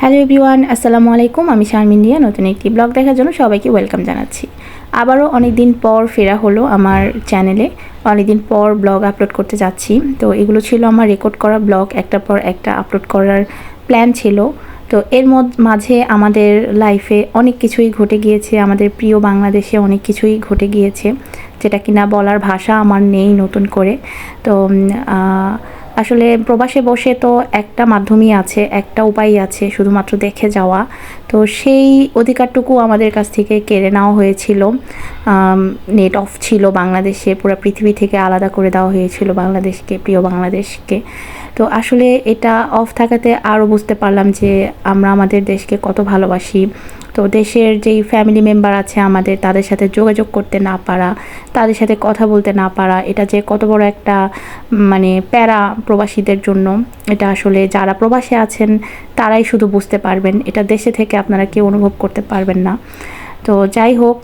Hello everyone আসসালামু আলাইকুম আমি শারমিন দিয়া নতুন একটি ব্লগ দেখার জন্য সবাইকে ওয়েলকাম জানাচ্ছি। আবারও অনেক দিন পর ফেরা হলো আমার চ্যানেলে অনেক দিন পর ব্লগ আপলোড করতে যাচ্ছি। তো এগুলো ছিল আমার রেকর্ড করা ব্লগ একটা পর একটা আপলোড করার প্ল্যান ছিল। তো এর মাঝে আমাদের লাইফে অনেক কিছুই ঘটে গিয়েছে, আমাদের প্রিয় বাংলাদেশে অনেক কিছুই ঘটে গিয়েছে, যেটা কিনা বলার ভাষা আমার নেই নতুন করে। তো আসলে প্রবাসে বসে তো একটা মাধ্যমই আছে, একটা উপায় আছে, শুধুমাত্র দেখে যাওয়া। তো সেই অধিকারটুকু আমাদের কাছ থেকে কেড়ে নেওয়া হয়েছিল। নেট অফ ছিল বাংলাদেশে, পুরো পৃথিবী থেকে আলাদা করে দেওয়া হয়েছিল বাংলাদেশকে, প্রিয় বাংলাদেশকে। তো আসলে এটা অফ থাকাতে আরও বুঝতে পারলাম যে আমরা আমাদের দেশকে কত ভালোবাসি তো দেশের যেই ফ্যামিলি মেম্বার আছে আমাদের, তাদের সাথে যোগাযোগ করতে না পারা, তাদের সাথে কথা বলতে না পারা, এটা যে কত বড় একটা মানে প্যারা প্রবাসীদের জন্য, এটা আসলে যারা প্রবাসে আছেন, তারাই শুধু বুঝতে পারবেন, এটা দেশে থেকে আপনারা কেউ অনুভব করতে পারবেন না। তো যাই হোক,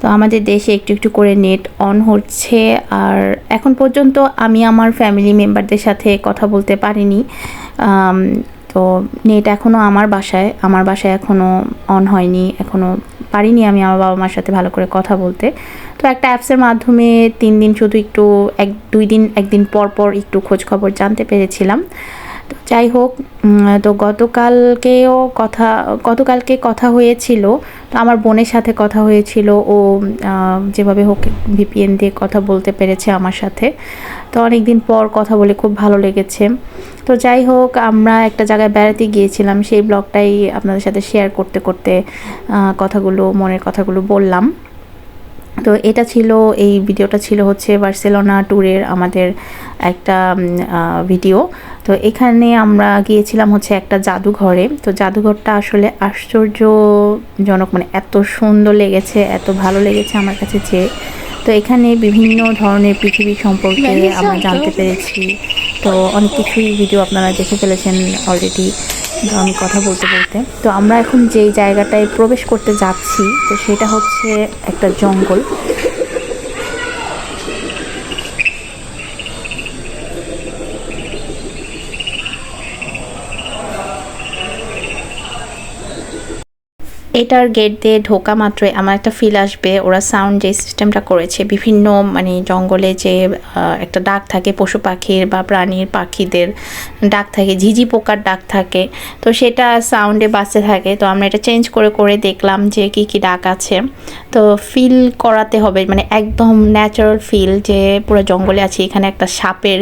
তো আমাদের দেশে একটু একটু করে নেট অন হচ্ছে, আর এখন পর্যন্ত আমি আমার ফ্যামিলি মেম্বারদের সাথে কথা বলতে পারিনি। তো নেট এখনও আমার বাসায় আমার বাসায় এখনও অন হয়নি এখনও পারিনি আমি আমার বাবা মার সাথে ভালো করে কথা বলতে। তো একটা অ্যাপসের মাধ্যমে তিন দিন শুধু একটু, এক, দুই দিন, একদিন পর পর একটু খোঁজ খবর জানতে পেরেছিলাম। তো যাই হোক তো গতকালকেও কথা, গতকালকে কথা হয়েছিল, তো আমার বোনের সাথে কথা হয়েছিল, ও যেভাবে হোক ভিপিএন দিয়ে কথা বলতে পেরেছে আমার সাথে। তো অনেক দিন পর কথা বলে খুব ভালো লেগেছে। তো যাই হোক, আমরা একটা জায়গায় বেড়াতে গিয়েছিলাম, সেই ব্লগটাই আপনাদের সাথে শেয়ার করতে করতে কথাগুলো, মনের কথাগুলো বললাম। তো এটা ছিল এই ভিডিওটা ছিল হচ্ছে বার্সেলোনা ট্যুরের আমাদের একটা ভিডিও। তো এখানে আমরা গিয়েছিলাম হচ্ছে একটা জাদুঘরে। তো জাদুঘরটা আসলে আশ্চর্যজনক মানে এত সুন্দর লেগেছে এত ভালো লেগেছে আমার কাছে যে তো এখানে বিভিন্ন ধরনের পৃথিবী সম্পর্কে আমরা জানতে পেরেছি। তো অনেক কিছুই ভিডিও আপনারা দেখে ফেলেছেন অলরেডি আমি কথা বলতে বলতে। তো আমরা এখন যেই জায়গাটায় প্রবেশ করতে যাচ্ছি, তো সেটা হচ্ছে একটা জঙ্গল। এটার গেট দিয়ে ঢোকা মাত্রই আমার একটা ফিল আসবে। ওরা সাউন্ড যে সিস্টেমটা করেছে, বিভিন্ন মানে জঙ্গলে যে একটা ডাক থাকে, পশু পাখির বা প্রাণীর পাখিদের ডাক থাকে, ঝিঝি পোকার ডাক থাকে, তো সেটা সাউন্ডে বাসে থাকে। তো আমরা এটা চেঞ্জ করে করে দেখলাম যে কি কি ডাক আছে। তো ফিল করাতে হবে মানে একদম ন্যাচারাল ফিল যে পুরো জঙ্গলে আছে, এখানে একটা সাপের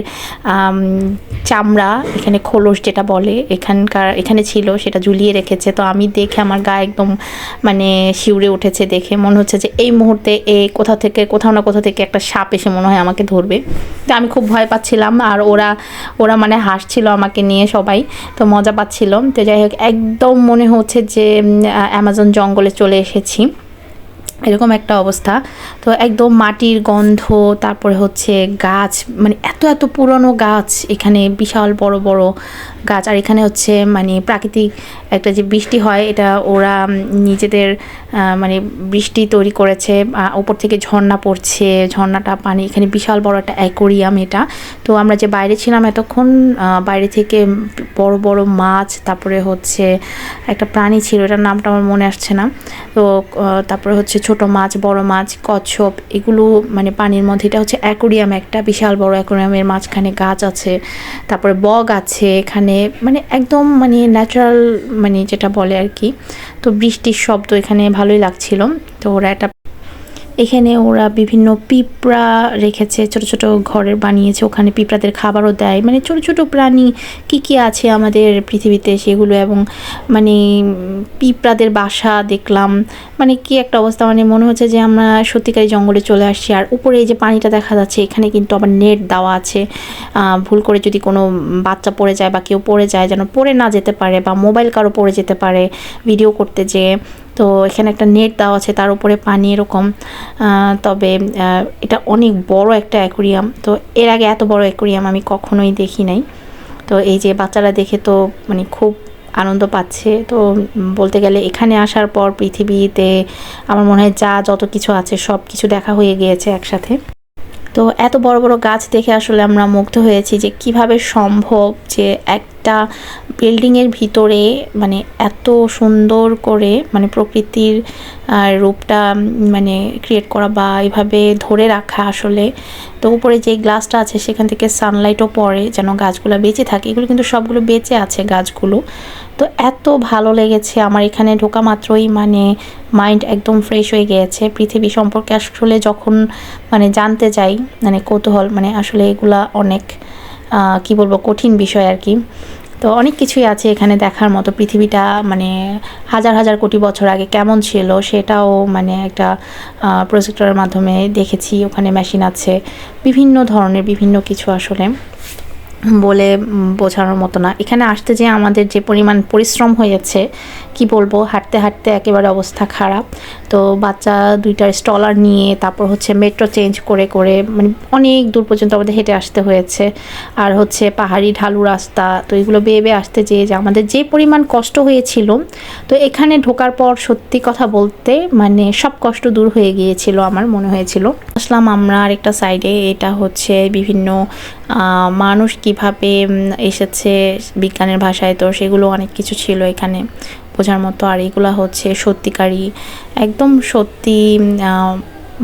চামড়া, এখানে খোলস যেটা বলে, এখানকার, এখানে ছিল, সেটা ঝুলিয়ে রেখেছে। তো আমি দেখে আমার গা একদম মানে শিউরে উঠেছে দেখে মনে হচ্ছে যে এই মুহূর্তে এ কোথাও থেকে, কোথাও না কোথাও থেকে একটা সাপ এসে মনে হয় আমাকে ধরবে। তো আমি খুব ভয় পাচ্ছিলাম আর ওরা ওরা মানে হাসছিল আমাকে নিয়ে সবাই, তো মজা পাচ্ছিল তো যাই হোক, একদম মনে হচ্ছে যে অ্যামাজন জঙ্গলে চলে এসেছি। এরকম একটা অবস্থা। তো একদম মাটির গন্ধ, তারপরে হচ্ছে গাছ মানে এত এত পুরনো গাছ, এখানে বিশাল বড় বড় গাছ। আর এখানে হচ্ছে মানে প্রাকৃতিক একটা যে বৃষ্টি হয়, এটা ওরা নিজেদের মানে বৃষ্টি তৈরি করেছে। ওপর থেকে ঝর্ণা পড়ছে, ঝর্ণাটা পানি, এখানে বিশাল বড় একটা অ্যাকোরিয়াম এটা। তো আমরা যে বাইরে ছিলাম এতক্ষণ বাইরে থেকে বড় বড় মাছ, তারপরে হচ্ছে একটা প্রাণী ছিল, এটার নামটা আমার মনে আসছে না। তো তারপরে হচ্ছে ছোট মাছ, বড় মাছ, কচ্ছপ, এগুলো মানে পানির মধ্যে, এটা হচ্ছে অ্যাকোরিয়াম একটা বিশাল বড় অ্যাকোরিয়ামের মাঝখানে গাছ আছে। তারপরে বগ আছে এখানে মানে একদম মানে ন্যাচারাল মানে যেটা বলে আর কি। তো বৃষ্টির শব্দ এখানে ভালোই লাগছিল। তো ওরা একটা এখানে ওরা বিভিন্ন পিঁপড়া রেখেছে, ছোট ছোট ঘরের বানিয়েছে, ওখানে পিঁপড়াদের খাবারও দেয়। মানে ছোট ছোট প্রাণী কি কি আছে আমাদের পৃথিবীতে সেগুলো এবং মানে পিঁপড়াদের বাসা দেখলাম। মানে কি একটা অবস্থা মানে মনে হচ্ছে যে আমরা সত্যিকারই জঙ্গলে চলে আসছি। আর উপরে এই যে পানিটা দেখা যাচ্ছে, এখানে কিন্তু আবার নেট দেওয়া আছে। ভুল করে যদি কোনো বাচ্চা পড়ে যায় বা কেউ পড়ে যায়, যেন পড়ে না যেতে পারে বা মোবাইল কারও পড়ে যেতে পারে ভিডিও করতে যেয়ে। তো এখানে একটা নেট দেওয়া আছে, তার উপরে পানি এরকম। তবে এটা অনেক বড় একটা অ্যাকোরিয়াম। তো এর আগে এত বড় অ্যাকোরিয়াম আমি কখনোই দেখি নাই। তো এই যে বাচ্চারা দেখে তো মানে খুব আনন্দ পাচ্ছে। তো বলতে গেলে এখানে আসার পর পৃথিবীতে আমার মনে হয় যা যত কিছু আছে সব কিছু দেখা হয়ে গিয়েছে একসাথে। তো এত বড় বড় গাছ দেখে আসলে আমরা মুগ্ধ হয়েছি যে কীভাবে সম্ভব যে একটা একটা বিল্ডিংয়ের ভিতরে মানে এত সুন্দর করে মানে প্রকৃতির রূপটা মানে ক্রিয়েট করা বা এভাবে ধরে রাখা আসলে। তো উপরে যে গ্লাসটা আছে সেখান থেকে সানলাইটও পড়ে যেন গাছগুলো বেঁচে থাকে। এগুলো কিন্তু সবগুলো বেঁচে আছে গাছগুলো। তো এত ভালো লেগেছে আমার এখানে ঢোকা মাত্রই মানে মাইন্ড একদম ফ্রেশ হয়ে গিয়েছে। পৃথিবী সম্পর্কে আসলে যখন মানে জানতে যাই মানে কৌতূহল মানে আসলে এগুলা অনেক। কি বলব, কঠিন বিষয় আর কি। তো অনেক কিছুই আছে এখানে দেখার মতো। পৃথিবীটা মানে হাজার হাজার কোটি বছর আগে কেমন ছিল সেটাও মানে একটা প্রজেক্টরের মাধ্যমে দেখেছি। ওখানে মেশিন আছে। বিভিন্ন ধরনের বিভিন্ন কিছু আসলে। বলে বোঝানোর মতো না। এখানে আসতে যে আমাদের যে পরিমাণ পরিশ্রম হয়েছে, কি বলব, হাঁটতে হাঁটতে একেবারে অবস্থা খারাপ। তো বাচ্চা দুইটার স্টলার নিয়ে তারপর হচ্ছে মেট্রো চেঞ্জ করে করে মানে অনেক দূর পর্যন্ত আমাদের হেঁটে আসতে হয়েছে। আর হচ্ছে পাহাড়ি ঢালু রাস্তা, তো এগুলো বেয়ে বেয়ে আসতে যেয়ে যে আমাদের যে পরিমাণ কষ্ট হয়েছিল, তো এখানে ঢোকার পর সত্যি কথা বলতে মানে সব কষ্ট দূর হয়ে গিয়েছিল আমার মনে হয়েছিল। আসলাম আমরা আরেকটা সাইডে এটা হচ্ছে বিভিন্ন মানুষ মানুষ কীভাবে এসেছে বিজ্ঞানের ভাষায়, তো সেগুলো অনেক কিছু ছিল এখানে বোঝার মতো। আর এগুলো হচ্ছে সত্যিকারই, একদম সত্যি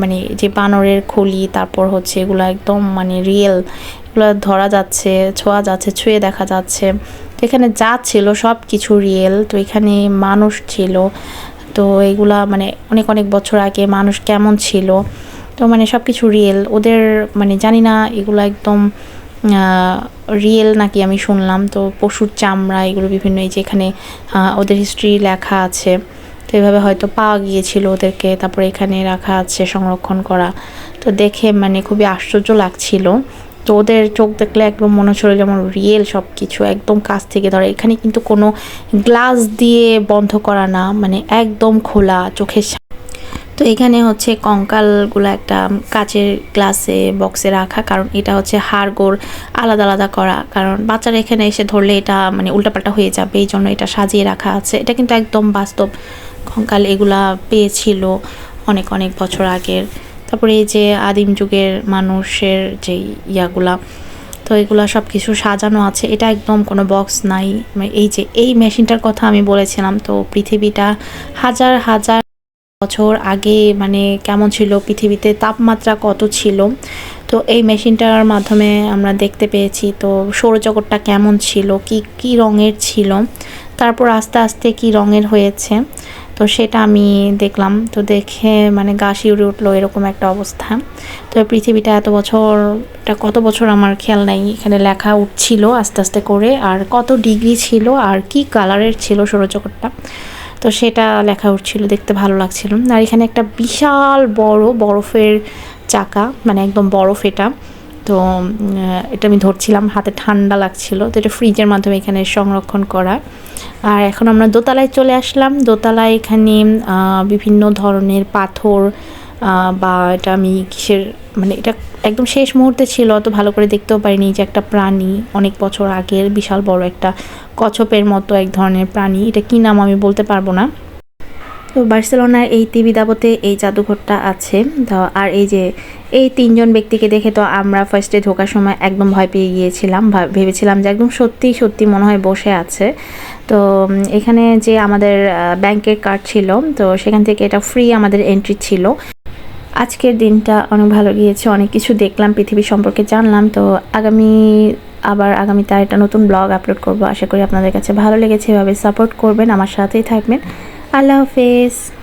মানে যে বানরের খলি, তারপর হচ্ছে এগুলো একদম মানে রিয়েল এগুলো ধরা যাচ্ছে, ছোঁয়া যাচ্ছে, ছুঁয়ে দেখা যাচ্ছে। তো এখানে যা ছিল সব কিছু রিয়েল তো এখানে মানুষ ছিল। তো এগুলা মানে অনেক অনেক বছর আগে মানুষ কেমন ছিল? তো মানে সব কিছু রিয়েল ওদের মানে জানি না, এগুলো একদম রিয়েল নাকি আমি শুনলাম, তো পশুর চামড়া এগুলো বিভিন্ন, এই যে এখানে ওদের হিস্ট্রি লেখা আছে। তো এভাবে হয়তো পাওয়া গিয়েছিল ওদেরকে, তারপরে এখানে রাখা আছে সংরক্ষণ করা। তো দেখে মানে খুবই আশ্চর্য লাগছিল। তো ওদের চোখ দেখলে একদম মনে হচ্ছিল যেমন রিয়েল সব কিছু একদম কাছ থেকে। ধরে, এখানে কিন্তু কোনো গ্লাস দিয়ে বন্ধ করা না মানে একদম খোলা, চোখের তো এখানে হচ্ছে কঙ্কালগুলো একটা কাচের গ্লাসে বক্সে রাখা, কারণ এটা হচ্ছে হাড়গোড় আলাদা আলাদা করা। কারণ বাচ্চারা এখানে এসে ধরলে এটা মানে উল্টাপাল্টা হয়ে যাবে এই জন্য এটা সাজিয়ে রাখা আছে। এটা কিন্তু একদম বাস্তব। কঙ্কাল এগুলা পেয়েছিল অনেক অনেক বছর আগের। তারপরে এই যে আদিম যুগের মানুষের যে ইয়াগুলা, তো এগুলা সব কিছু সাজানো আছে। এটা একদম কোনো বক্স নাই। মানে এই যে, এই মেশিনটার কথা আমি বলেছিলাম, তো পৃথিবীটা হাজার হাজার বছর আগে মানে কেমন ছিল পৃথিবীতে, তাপমাত্রা কত ছিল? তো এই মেশিনটার মাধ্যমে আমরা দেখতে পেয়েছি, তো সৌরজগৎটা কেমন ছিল, কি কি রঙের ছিল, তারপর আস্তে আস্তে কি রঙের হয়েছে, তো সেটা আমি দেখলাম। তো দেখে মানে গা শিউরে উঠল এরকম একটা অবস্থা। তো পৃথিবীটা এত বছর, এটা কত বছর আমার খেয়াল নাই, এখানে লেখা উঠছিল আস্তে আস্তে করে, আর কত ডিগ্রি ছিল, আর কি কালারের ছিল সৌরজগৎটা। তো সেটা লেখা উঠছিল, দেখতে ভালো লাগছিল। আর এখানে একটা বিশাল বড় বরফের চাকা মানে একদম বরফ এটা। তো এটা আমি ধরছিলাম, হাতে ঠান্ডা লাগছিল। তো এটা ফ্রিজের মাধ্যমে এখানে সংরক্ষণ করা। আর এখন আমরা দোতলায় চলে আসলাম। দোতলায় এখানে বিভিন্ন ধরনের পাথর বা এটা আমি কিসের মানে এটা একদম শেষ মুহূর্তে ছিল, অত ভালো করে দেখতেও পারিনি যে একটা প্রাণী অনেক বছর আগের বিশাল বড় একটা কচ্ছপের মতো এক ধরনের প্রাণী। এটা কি নাম আমি বলতে পারব না। তো বার্সেলোনার এই তিবি দাবতে এই জাদুঘরটা আছে। তো আর এই যে এই তিনজন ব্যক্তিকে দেখে তো আমরা ফার্স্টে ঢোকার সময় একদম ভয় পেয়ে গিয়েছিলাম ভেবেছিলাম যে একদম সত্যি সত্যি মনে হয় বসে আছে। তো এখানে যে আমাদের ব্যাংকের কার্ড ছিল, তো সেখান থেকে এটা ফ্রি আমাদের এন্ট্রি ছিল। আজকের দিনটা অনেক ভালো গিয়েছে, অনেক কিছু দেখলাম, পৃথিবী সম্পর্কে জানলাম। তো আগামী, আবার আগামী তার একটা নতুন ব্লগ আপলোড করব। আশা করি আপনাদের কাছে ভালো লেগেছে, এভাবে সাপোর্ট করবেন, আমার সাথেই থাকবেন। আল্লাহ হাফেজ।